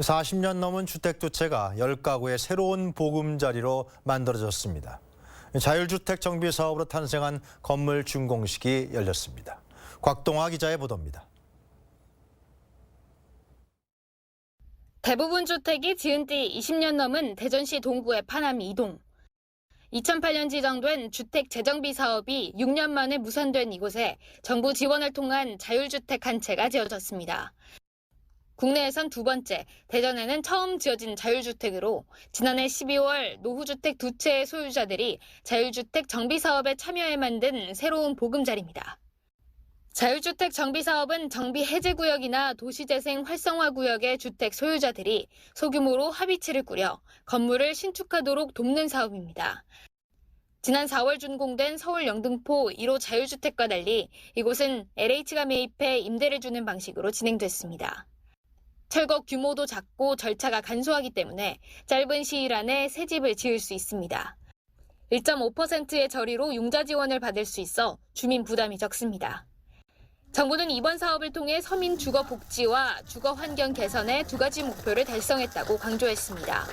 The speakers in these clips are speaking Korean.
40년 넘은 주택 두 채가 10가구의 새로운 보금자리로 만들어졌습니다. 자율주택 정비 사업으로 탄생한 건물 준공식이 열렸습니다. 곽동화 기자의 보도입니다. 대부분 주택이 지은 지 20년 넘은 대전시 동구의 파남 2동. 2008년 지정된 주택 재정비 사업이 6년 만에 무산된 이곳에 정부 지원을 통한 자율주택 한 채가 지어졌습니다. 국내에선 두 번째, 대전에는 처음 지어진 자율주택으로 지난해 12월 노후주택 두 채의 소유자들이 자율주택 정비 사업에 참여해 만든 새로운 보금자리입니다. 자율주택 정비 사업은 정비 해제 구역이나 도시재생 활성화 구역의 주택 소유자들이 소규모로 합의체를 꾸려 건물을 신축하도록 돕는 사업입니다. 지난 4월 준공된 서울 영등포 1호 자율주택과 달리 이곳은 LH가 매입해 임대를 주는 방식으로 진행됐습니다. 철거 규모도 작고 절차가 간소하기 때문에 짧은 시일 안에 새 집을 지을 수 있습니다. 1.5%의 저리로 융자 지원을 받을 수 있어 주민 부담이 적습니다. 정부는 이번 사업을 통해 서민 주거 복지와 주거 환경 개선의 두 가지 목표를 달성했다고 강조했습니다.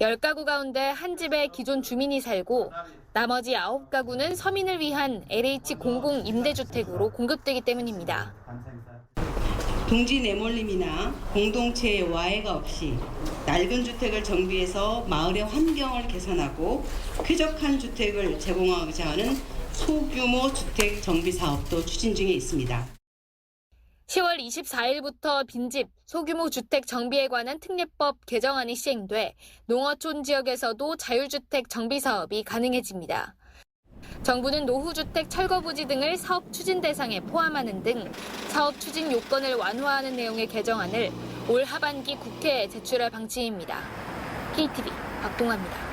10가구 가운데 한 집에 기존 주민이 살고 나머지 9가구는 서민을 위한 LH 공공 임대주택으로 공급되기 때문입니다. 동지 내몰림이나 공동체의 와해가 없이 낡은 주택을 정비해서 마을의 환경을 개선하고 쾌적한 주택을 제공하고자 하는 소규모 주택 정비 사업도 추진 중에 있습니다. 10월 24일부터 빈집, 소규모 주택 정비에 관한 특례법 개정안이 시행돼 농어촌 지역에서도 자율주택 정비 사업이 가능해집니다. 정부는 노후주택 철거 부지 등을 사업 추진 대상에 포함하는 등 사업 추진 요건을 완화하는 내용의 개정안을 올 하반기 국회에 제출할 방침입니다. KTV 박동아입니다.